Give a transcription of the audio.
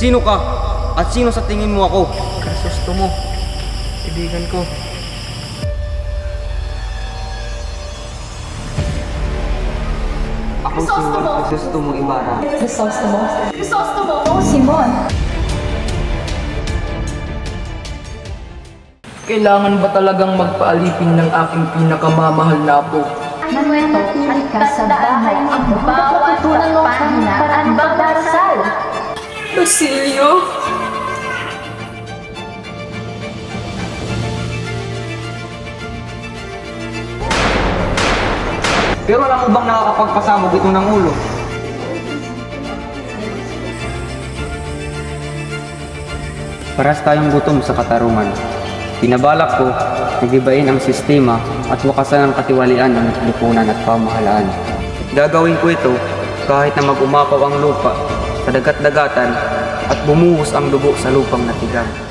Sino ka? At sino sa tingin mo ako? Krisostomo, kaibigan ko. Ako si Juan Crisostomo Ibarra. Crisostomo. Crisostomo. Simon. Kailangan ba talagang magpaalipin ng aking pinakamamahal na apo? Manatili ka sa bahay ang bawat Basilio? Pero alam mo bang nakakapagpasabog ito ng ulo? Paras tayong gutom sa katarungan. Pinabalak ko, nagibain ang sistema at wakasan ang katiwalian ng lipunan at pamahalaan. Gagawin ko ito kahit na mag-umapaw ang lupa sa dagat-dagatan at bumuhos ang dugo sa lupang natigang.